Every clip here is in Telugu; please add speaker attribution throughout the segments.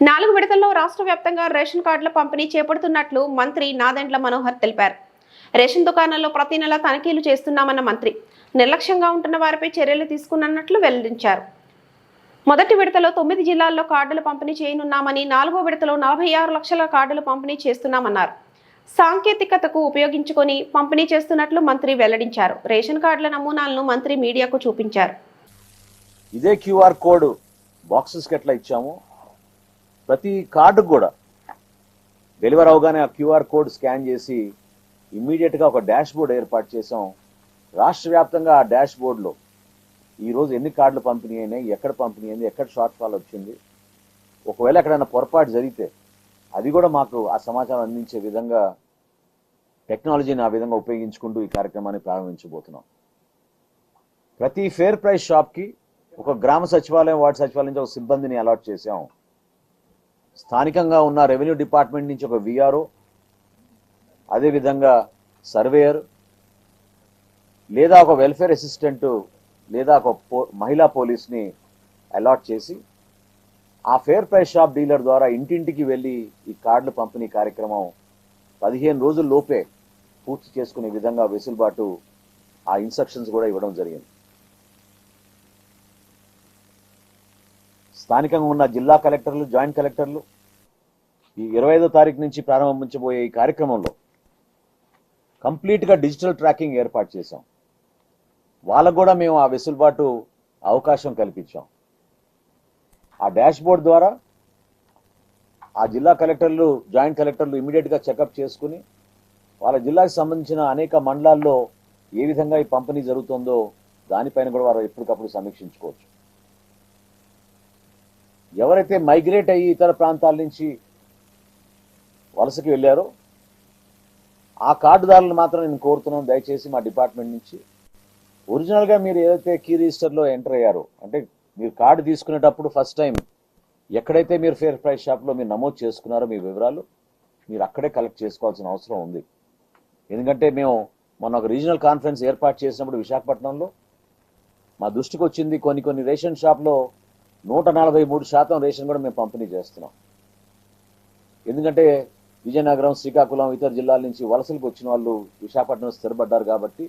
Speaker 1: నాలుగు విడతల్లో రాష్ట్ర వ్యాప్తంగా రేషన్ కార్డుల పంపిణీ చేపడుతున్నట్లు మంత్రి నాదెండ్ల మనోహర్ తెలిపారు. రేషన్ దుకాణాల్లో ప్రతి నెల తనిఖీలు చేస్తున్నామన్న మంత్రి నిర్లక్ష్యంగా ఉంటున్న వారిపై చర్యలు తీసుకున్నట్లు వెల్లడించారు. మొదటి విడతలో తొమ్మిది జిల్లాల్లో కార్డులు పంపిణీ చేయనున్నామని నాలుగో విడతలో నలభై ఆరు లక్షల కార్డులు పంపిణీ చేస్తున్నామన్నారు. సాంకేతికతకు ఉపయోగించుకొని పంపిణీ చేస్తున్నట్లు మంత్రి వెల్లడించారు. రేషన్ కార్డుల నమూనాలను మంత్రి మీడియాకు చూపించారు.
Speaker 2: ఇదే క్యూఆర్ కోడ్ బాక్సెస్కి ఎట్లా ఇచ్చాము? ప్రతి కార్డు కూడా డెలివర్ అవగానే ఆ క్యూఆర్ కోడ్ స్కాన్ చేసి ఇమ్మీడియట్గా ఒక డాష్ బోర్డ్ ఏర్పాటు చేసాం రాష్ట్ర వ్యాప్తంగా ఆ డాష్ బోర్డులో ఈరోజు ఎన్ని కార్డులు పంపిణీ అయినాయి ఎక్కడ పంపిణీ అయింది ఎక్కడ షార్ట్ ఫాల్ వచ్చింది ఒకవేళ ఎక్కడైనా పొరపాటు జరిగితే అది కూడా మాకు ఆ సమాచారం అందించే విధంగా టెక్నాలజీని ఆ విధంగా ఉపయోగించుకుంటూ ఈ కార్యక్రమాన్ని ప్రారంభించబోతున్నాం. ప్రతి ఫేర్ ప్రైస్ షాప్కి ఒక గ్రామ సచివాలయం వార్డు సచివాలయం నుంచి ఒక సిబ్బందిని అలాట్ చేసాం స్థానికంగా ఉన్న రెవెన్యూ డిపార్ట్మెంట్ నుంచి ఒక విఆర్ఓ అదేవిధంగా సర్వేయర్ లేదా ఒక వెల్ఫేర్ అసిస్టెంట్ లేదా ఒక పో మహిళా పోలీస్ని అలాట్ చేసి ఆ ఫేర్ ప్రైస్ షాప్ డీలర్ ద్వారా ఇంటింటికి వెళ్ళి ఈ కార్డులు పంపిణీ కార్యక్రమం పదిహేను రోజుల లోపే పూర్తి చేసుకునే విధంగా వెసులుబాటు ఆ ఇన్స్ట్రక్షన్స్ కూడా ఇవ్వడం జరిగింది. స్థానికంగా ఉన్న జిల్లా కలెక్టర్లు జాయింట్ కలెక్టర్లు ఈ ఇరవై ఐదో తారీఖు నుంచి ప్రారంభించబోయే ఈ కార్యక్రమంలో కంప్లీట్గా డిజిటల్ ట్రాకింగ్ ఏర్పాటు చేశాం. వాళ్ళకు కూడా మేము ఆ వెసులుబాటు అవకాశం కల్పించాం. ఆ డాష్ బోర్డ్ ద్వారా ఆ జిల్లా కలెక్టర్లు జాయింట్ కలెక్టర్లు ఇమీడియట్గా చెకప్ చేసుకుని వాళ్ళ జిల్లాకి సంబంధించిన అనేక మండలాల్లో ఏ విధంగా ఈ పంపిణీ జరుగుతుందో దానిపైన కూడా వారు ఎప్పటికప్పుడు సమీక్షించుకోవచ్చు. ఎవరైతే మైగ్రేట్ అయ్యి ఇతర ప్రాంతాల నుంచి వలసకి వెళ్ళారో ఆ కార్డుదారులను మాత్రం నేను కోరుతున్నాను. దయచేసి మా డిపార్ట్మెంట్ నుంచి ఒరిజినల్గా మీరు ఏదైతే కీ రిజిస్టర్లో ఎంటర్ అయ్యారో అంటే మీరు కార్డు తీసుకునేటప్పుడు ఫస్ట్ టైం ఎక్కడైతే మీరు ఫేర్ ప్రైస్ షాప్లో మీరు నమోదు చేసుకున్నారో మీ వివరాలు మీరు అక్కడే కలెక్ట్ చేసుకోవాల్సిన అవసరం ఉంది. ఎందుకంటే మేము మొన్న ఒక రీజనల్ కాన్ఫరెన్స్ ఏర్పాటు చేసినప్పుడు విశాఖపట్నంలో మా దృష్టికి వచ్చింది కొన్ని కొన్ని రేషన్ షాప్లో నూట నలభై మూడు శాతం రేషన్ కూడా మేము పంపిణీ చేస్తున్నాం. ఎందుకంటే విజయనగరం శ్రీకాకుళం ఇతర జిల్లాల నుంచి వలసలకు వచ్చిన వాళ్ళు విశాఖపట్నం స్థిరపడ్డారు కాబట్టి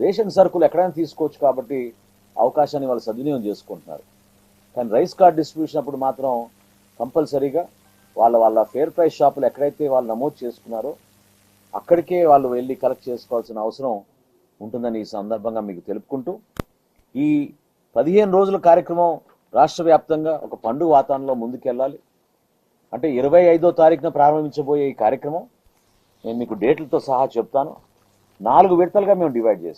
Speaker 2: రేషన్ సరుకులు ఎక్కడైనా తీసుకోవచ్చు కాబట్టి అవకాశాన్ని వాళ్ళు సద్వినియోగం చేసుకుంటున్నారు. కానీ రైస్ కార్డ్ డిస్ట్రిబ్యూషన్ అప్పుడు మాత్రం కంపల్సరీగా వాళ్ళ వాళ్ళ ఫేర్ ప్రైస్ షాపులు ఎక్కడైతే వాళ్ళు నమోదు చేసుకున్నారో అక్కడికే వాళ్ళు వెళ్ళి కలెక్ట్ చేసుకోవాల్సిన అవసరం ఉంటుందని ఈ సందర్భంగా మీకు తెలుపుకుంటూ ఈ పదిహేను రోజుల కార్యక్రమం రాష్ట్ర వ్యాప్తంగా ఒక పండుగ వాతావరణంలో ముందుకెళ్ళాలి. అంటే ఇరవై ఐదో తారీఖున ప్రారంభించబోయే ఈ కార్యక్రమం నేను మీకు డేట్లతో సహా చెప్తాను. నాలుగు విడతలుగా మేము డివైడ్ చేసాం